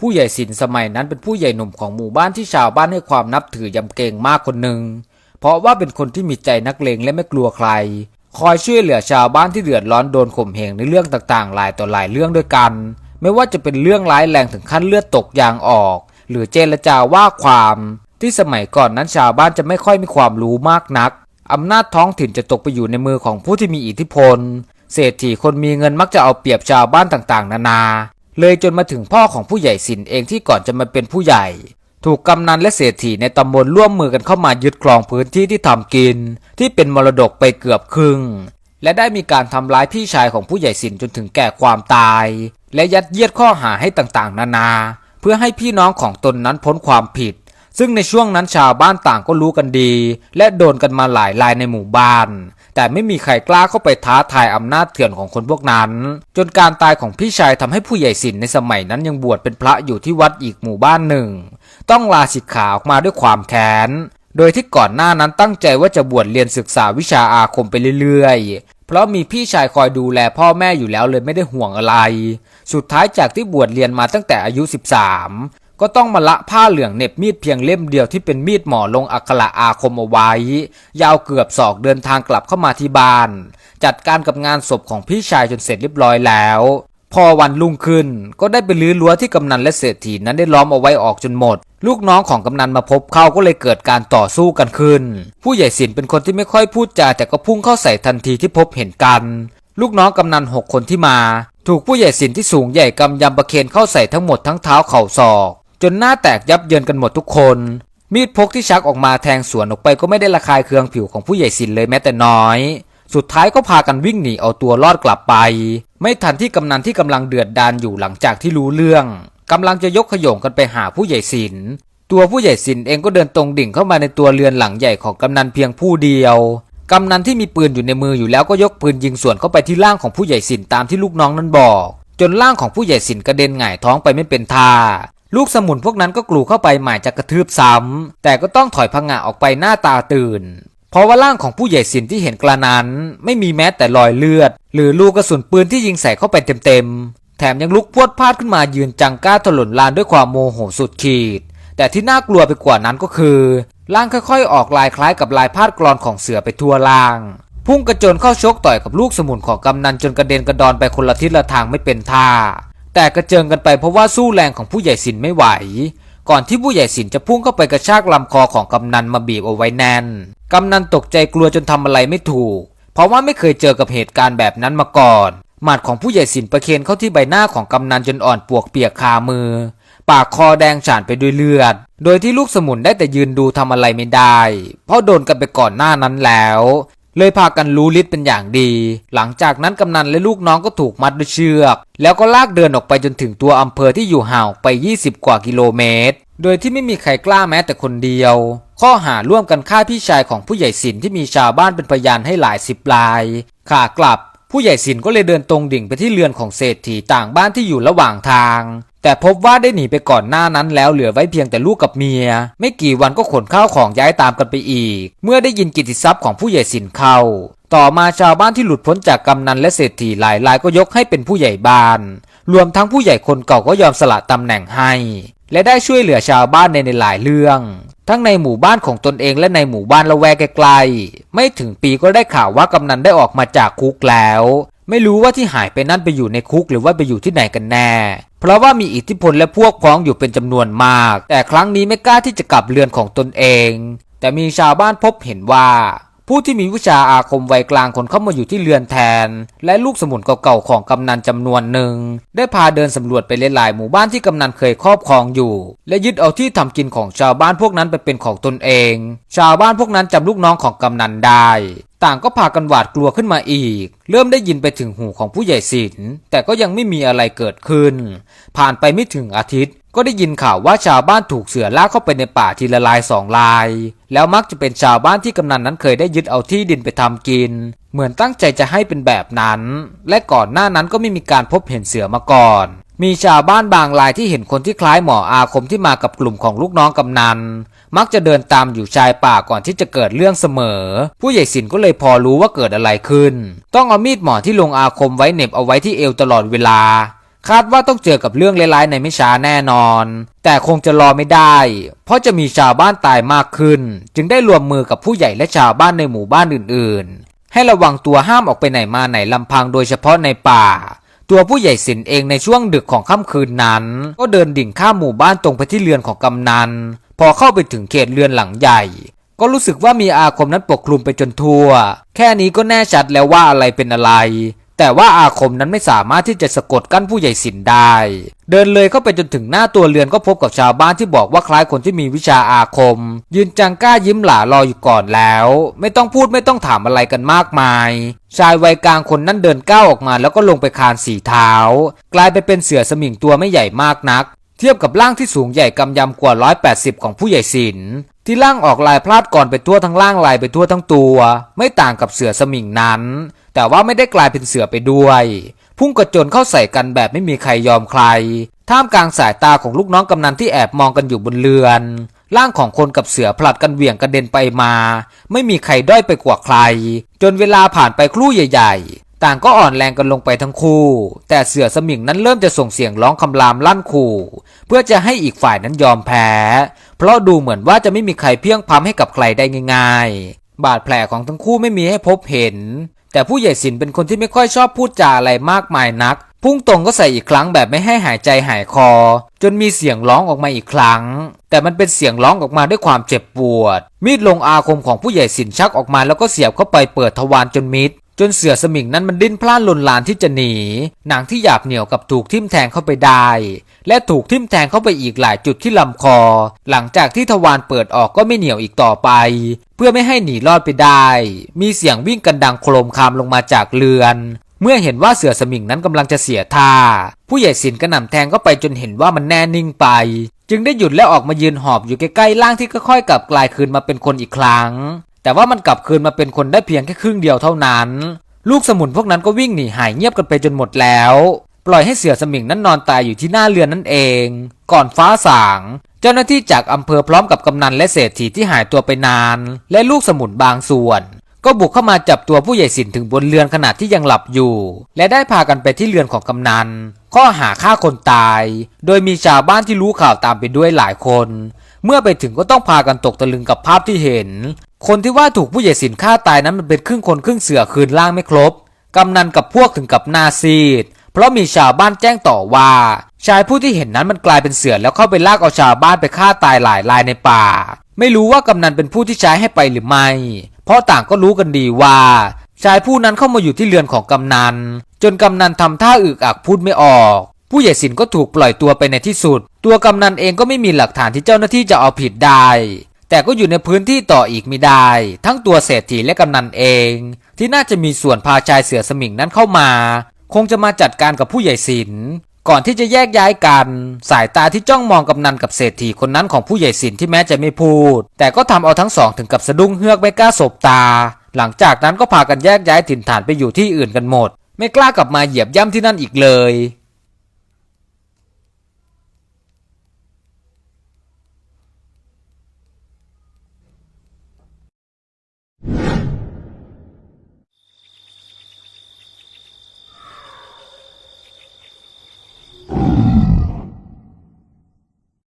ผู้ใหญ่สินสมัยนั้นเป็นผู้ใหญ่หนุ่มของหมู่บ้านที่ชาวบ้านให้ความนับถือยำเกรงมากคนหนึ่ง เพราะว่าเป็นคนที่มีใจนักเลงและไม่กลัวใคร คอยช่วยเหลือชาวบ้านที่เดือดร้อนโดนข่มเหงในเรื่องต่างๆ หลายต่อหลายเรื่องด้วยกัน ไม่ว่าจะเป็นเรื่องร้ายแรงถึงขั้นเลือดตกยางออก หรือเจรจาว่าความ ที่สมัยก่อนนั้นชาวบ้านจะไม่ค่อยมีความรู้มากนักอำนาจท้องถิ่นจะตกไปอยู่ในมือของผู้ที่มีอิทธิพล เศรษฐีคนมีเงินมักจะเอาเปรียบชาวบ้านต่างๆ นานา เลยจนมาถึงพ่อของผู้ใหญ่สินเองที่ก่อนจะมาเป็นผู้ใหญ่ ถูกกำนันและเศรษฐีในตำบลร่วมมือกันเข้ามายึดครองพื้นที่ที่ทำกิน ที่เป็นมรดกไปเกือบครึ่ง และได้มีการทำร้ายพี่ชายของผู้ใหญ่สินจนถึงแก่ความตาย และยัดเยียดข้อหาให้ต่างๆ นานา เพื่อให้พี่น้องของตนนั้นพ้นความผิด ซึ่งในช่วงนั้นชาวบ้านต่างก็รู้กันดี และโดนกันมาหลายรายในหมู่บ้าน แต่ไม่มีใครกล้าเข้าไปท้าทายอำนาจเถื่อนของคนพวกนั้น จนการตายของพี่ชายทำให้ผู้ใหญ่สินในสมัยนั้นยังบวชเป็นพระอยู่ที่วัดอีกหมู่บ้านหนึ่ง ต้องลาสิกขาออกมาด้วยความแค้นโดยที่ก่อนหน้านั้นตั้งใจว่าจะบวชเรียนศึกษาวิชาอาคมไปเรื่อยๆ เพราะมีพี่ชายคอยดูแลพ่อแม่อยู่แล้วเลยไม่ได้ห่วงอะไร สุดท้ายจากที่บวชเรียนมาตั้งแต่อายุ 13 ก็ต้องมาละผ้าเหลืองเน็บมีดเพียงเล่มเดียวที่เป็นมีดหมอลงอักระอาคมเอาไว้ ยาวเกือบศอกเดินทางกลับเข้ามาที่บ้าน จัดการกับงานศพของพี่ชายจนเสร็จเรียบร้อยแล้ว พอวันรุ่งขึ้น ก็ได้ไปลื้อรั้วที่กำนันและเศรษฐีนั้นได้ล้อมเอาไว้ออกจนหมด ลูกน้องของกำนันมาพบเขาก็เลยเกิดการต่อสู้กันขึ้น ผู้ใหญ่สินเป็นคนที่ไม่ค่อยพูดจาแต่ก็พุ่งเข้าใส่ทันทีที่พบเห็นกันลูกน้องกำนันหกคนที่มา ถูกผู้ใหญ่สินที่สูงใหญ่กำยำประเคนเข้าใส่ทั้งหมดทั้งเท้าเข่าศอก จนหน้าแตกยับเยินกันหมดทุกคน มีดพกที่ชักออกมาแทงสวนออกไปก็ไม่ได้ระคายเคืองผิวของผู้ใหญ่สินเลยแม้แต่น้อย สุดท้ายก็พากันวิ่งหนีเอาตัวรอดกลับไป ไม่ทันที่กำนันที่กำลังเดือดดานอยู่หลังจากที่รู้เรื่องกำลังจะยกขยงกันไปหาผู้ใหญ่สินตัวผู้ใหญ่สินเองก็เดินตรงดิ่งเข้ามาในตัวเรือนหลังใหญ่ของกำนันเพียงผู้เดียว กำนันที่มีปืนอยู่ในมืออยู่แล้วก็ยกปืนยิงสวนเข้าไปที่ร่างของผู้ใหญ่สินตามที่ลูกน้องนั้นบอก จนร่างของผู้ใหญ่สินกระเด็นหงายท้องไปไม่เป็นท่า ลูกสมุนพวกนั้นก็กลูเข้าไปหมายจะกระทืบซ้ำ แต่ก็ต้องถอยพังงะออกไปหน้าตาตื่น เพราะว่าร่างของผู้ใหญ่สินที่เห็นกระนั้น ไม่มีแม้แต่รอยเลือด หรือลูกกระสุนปืนที่ยิงใส่เข้าไปเต็มๆ แถมยังลุกพวดพาดขึ้นมายืนจังก้าถล่นลานด้วยความโมโหสุดขีด แต่ที่น่ากลัวไปกว่านั้นก็คือร่างค่อยๆ ออกลายคล้ายกับลายพาดกรอนของเสือไปทั่วล่าง พุ่งกระโจนเข้าชกต่อยกับลูกสมุนของกำนันจนกระเด็นกระดอนไปคนละทิศละทางไม่เป็นท่า แต่กระเจิงกันไปเพราะว่าสู้แรงของผู้ใหญ่สินไม่ไหว ก่อนที่ผู้ใหญ่สินจะพุ่งเข้าไปกระชากลำคอของกำนันมาบีบเอาไว้แน่น กำนันตกใจกลัวจนทำอะไรไม่ถูก เพราะว่าไม่เคยเจอกับเหตุการณ์แบบนั้นมาก่อน หมัดของผู้ใหญ่สินประเคนเข้าที่ใบหน้าของกำนันจนอ่อนปวกเปียกคามือ ปากคอแดงฉานไปด้วยเลือด โดยที่ลูกสมุนได้แต่ยืนดูทำอะไรไม่ได้ เพราะโดนกันไปก่อนหน้านั้นแล้ว เลยพากันรู้ฤทธิ์เป็นอย่างดี หลังจากนั้นกำนันและลูกน้องก็ถูกมัดด้วยเชือก แล้วก็ลากเดินออกไปจนถึงตัวอำเภอที่อยู่ห่างไป 20 กว่ากิโลเมตร โดยที่ไม่มีใครกล้าแม้แต่คนเดียว ข้อหาร่วมกันฆ่าพี่ชายของผู้ใหญ่สินที่มีชาวบ้านเป็นพยานให้หลายสิบราย ขากลับ ผู้ใหญ่สินก็เลยเดินตรงดิ่งไปที่เรือนของเศรษฐีต่างบ้านที่อยู่ระหว่างทาง แต่พบว่าได้หนีไปก่อนหน้านั้นแล้วเหลือไว้เพียงแต่ลูกกับเมีย ไม่กี่วันก็ขนข้าวของย้ายตามกันไปอีก เมื่อได้ยินกิติทรัพย์ของผู้ใหญ่สินเข้า ต่อมาชาวบ้านที่หลุดพ้นจากกำนันและเศรษฐีหลายรายก็ยกให้เป็นผู้ใหญ่บ้าน รวมทั้งผู้ใหญ่คนเก่าก็ยอมสละตำแหน่งให้ และได้ช่วยเหลือชาวบ้านในในหลายเรื่อง ทั้งในหมู่บ้านของตนเองและในหมู่บ้านละแวกใกลๆไม่ถึงปีก็ได้ข่าวว่ากำนันได้ออกมาจากคุกแล้ว ไม่รู้ว่าที่หายไปนั่นไปอยู่ในคุกหรือว่าไปอยู่ที่ไหนกันแน่ เพราะว่ามีอิทธิพลและพวกพ้องอยู่เป็นจำนวนมาก แต่ครั้งนี้ไม่กล้าที่จะกลับเรือนของตนเอง แต่มีชาวบ้านพบเห็นว่า ผู้ที่มีวิชาอาคมวัยกลางคนเข้ามาอยู่ที่เรือนแทน และลูกสมุนเก่าๆของกำนันจำนวนหนึ่ง ได้พาเดินสำรวจไปหลายๆหมู่บ้านที่กำนันเคยครอบครองอยู่ และยึดเอาที่ทำกินของชาวบ้านพวกนั้นไปเป็นของตนเอง ชาวบ้านพวกนั้นจำลูกน้องของกำนันได้ต่างก็พากันหวาดกลัวขึ้นมาอีก เริ่มได้ยินไปถึงหูของผู้ใหญ่ศิลแต่ก็ยังไม่มีอะไรเกิดขึ้น ผ่านไปไม่ถึงอาทิตย์ ก็ได้ยินข่าวว่าชาวบ้านถูกเสือลากเข้าไปในป่าทีละลายสองลาย แล้วมักจะเป็นชาวบ้านที่กำนันนั้นเคยได้ยึดเอาที่ดินไปทำกิน เหมือนตั้งใจจะให้เป็นแบบนั้น และก่อนหน้านั้นก็ไม่มีการพบเห็นเสือมาก่อน มีชาวบ้านบางรายที่เห็นคนที่คล้ายหมออาคมที่มากับกลุ่มของลูกน้องกำนัน มักจะเดินตามอยู่ชายป่าก่อนที่จะเกิดเรื่องเสมอ ผู้ใหญ่สินก็เลยพอรู้ว่าเกิดอะไรขึ้น ต้องเอามีดหมอที่ลงอาคมไว้เหน็บเอาไว้ที่เอวตลอดเวลา คาดว่าต้องเจอกับเรื่องร้ายๆในไม่ช้าแน่นอน แต่คงจะรอไม่ได้ เพราะจะมีชาวบ้านตายมากขึ้น จึงได้รวมมือกับผู้ใหญ่และชาวบ้านในหมู่บ้านอื่นๆ ให้ระวังตัวห้ามออกไปไหนมาไหนลำพังโดยเฉพาะในป่า ตัวผู้ใหญ่สินเองในช่วงดึกของค่ำคืนนั้น ก็เดินดิ่งข้ามหมู่บ้านตรงไปที่เรือนของกำนัน พอเข้าไปถึงเขตเรือนหลังใหญ่ ก็รู้สึกว่ามีอาคมนั้นปกคลุมไปจนทั่ว แค่นี้ก็แน่ชัดแล้วว่าอะไรเป็นอะไร แต่ว่าอาคมนั้นไม่สามารถที่จะสะกดกั้นผู้ใหญ่สินได้ เดินเลยเข้าไปจนถึงหน้าตัวเรือนก็พบกับชาวบ้านที่บอกว่าคล้ายคนที่มีวิชาอาคม ยืนจังก้ายิ้มหลารออยู่ก่อนแล้ว ไม่ต้องพูดไม่ต้องถามอะไรกันมากมาย ชายวัยกลางคนนั้นเดินก้าวออกมาแล้วก็ลงไปคานสีเท้า กลายไปเป็นเสือสมิงตัวไม่ใหญ่มากนัก เทียบกับร่างที่สูงใหญ่กำยำกว่า 180 ของผู้ใหญ่ศิลที่ร่างออกลายพลาดก่อนไปทั่วทั้งร่างลายไปทั่วทั้งตัว ไม่ต่างกับเสือสมิงนั้น แต่ว่าไม่ได้กลายเป็นเสือไปด้วย พุ่งกระโจนเข้าใส่กันแบบไม่มีใครยอมใคร ท่ามกลางสายตาของลูกน้องกำนันที่แอบมองกันอยู่บนเรือน ร่างของคนกับเสือผลัดกันเหวี่ยงกระเด็นไปมา ไม่มีใครด้อยไปกว่าใคร จนเวลาผ่านไปครู่ใหญ่ ๆ ต่างก็อ่อนแรงกันลงไปทั้งคู่ แต่เสือสมิงนั้นเริ่มจะส่งเสียงร้องคำรามลั่นขู่เพื่อจะให้อีกฝ่ายนั้นยอมแพ้ เพราะดูเหมือนว่าจะไม่มีใครเพียงพำให้กับใครได้ง่าย ๆ บาดแผลของทั้งคู่ไม่มีให้พบเห็น แต่ผู้ใหญ่สินเป็นคนที่ไม่ค่อยชอบพูดจาอะไรมากมายนัก พุ่งตรงก็ใส่อีกครั้งแบบไม่ให้หายใจหายคอ จนมีเสียงร้องออกมาอีกครั้ง แต่มันเป็นเสียงร้องออกมาด้วยความเจ็บปวด มีดลงอาคมของผู้ใหญ่สินชักออกมาแล้วก็เสียบเข้าไปเปิดทวารจนมิด จนเสือสมิงนั้นมันดิ้นพล่านลนลานที่จะหนี หนังที่หยาบเหนียวกับถูกทิ่มแทงเข้าไปได้ และถูกทิ่มแทงเข้าไปอีกหลายจุดที่ลำคอ หลังจากที่ทวารเปิดออกก็ไม่เหนียวอีกต่อไป เพื่อไม่ให้หนีรอดไปได้ มีเสียงวิ่งกันดังโครมคามลงมาจากเรือน เมื่อเห็นว่าเสือสมิงนั้นกำลังจะเสียท่า ผู้ใหญ่สินกระหน่ำแทงเข้าไปจนเห็นว่ามันแน่นิ่งไป จึงได้หยุดและออกมายืนหอบอยู่ใกล้ๆร่างที่ค่อยๆกลับกลายคืนมาเป็นคนอีกครั้งแต่ว่ามันกลับคืนมาเป็นคนได้เพียงแค่ครึ่งเดียวเท่านั้น ลูกสมุนพวกนั้นก็วิ่งหนีหายเงียบกันไปจนหมดแล้ว ปล่อยให้เสือสมิงนั้นนอนตายอยู่ที่หน้าเรือนนั่นเอง ก่อนฟ้าสาง เจ้าหน้าที่จากอำเภอพร้อมกับกำนันและเศรษฐีที่หายตัวไปนาน และลูกสมุนบางส่วน ก็บุกเข้ามาจับตัวผู้ใหญ่สินถึงบนเรือนขณะที่ยังหลับอยู่ และได้พากันไปที่เรือนของกำนัน ข้อหาฆ่าคนตาย โดยมีชาวบ้านที่รู้ข่าวตามไปด้วยหลายคนเมื่อไปถึงก็ต้องพากันตกตะลึงกับภาพที่เห็น คนที่ว่าถูกผู้ใหญ่สินฆ่าตายนั้นมันเป็นครึ่งคนครึ่งเสือคืนร่างไม่ครบ กำนันกับพวกถึงกับนาซีด เพราะมีชาวบ้านแจ้งต่อว่า ชายผู้ที่เห็นนั้นมันกลายเป็นเสือแล้วเข้าไปลากเอาชาวบ้านไปฆ่าตายหลายรายในป่า ไม่รู้ว่ากำนันเป็นผู้ที่ใช้ให้ไปหรือไม่ เพราะต่างก็รู้กันดีว่า ชายผู้นั้นเข้ามาอยู่ที่เรือนของกำนัน จนกำนันทำท่าอึกอักพูดไม่ออกผู้ใหญ่สินก็ถูกปล่อยตัวไปในที่สุด ตัวกำนันเองก็ไม่มีหลักฐานที่เจ้าหน้าที่จะเอาผิดได้ แต่ก็อยู่ในพื้นที่ต่ออีกไม่ได้ ทั้งตัวเศรษฐีและกำนันเอง ที่น่าจะมีส่วนพาชายเสือสมิงนั้นเข้ามา คงจะมาจัดการกับผู้ใหญ่สินก่อนที่จะแยกย้ายกัน สายตาที่จ้องมองกำนันกับเศรษฐีคนนั้นของผู้ใหญ่สินที่แม้จะไม่พูด แต่ก็ทำเอาทั้งสองถึงกับสะดุ้งเฮือกไม่กล้าสบตา หลังจากนั้นก็พากันแยกย้ายถิ่นฐานไปอยู่ที่อื่นกันหมด ไม่กล้ากลับมาเหยียบย่ำที่นั่นอีกเลย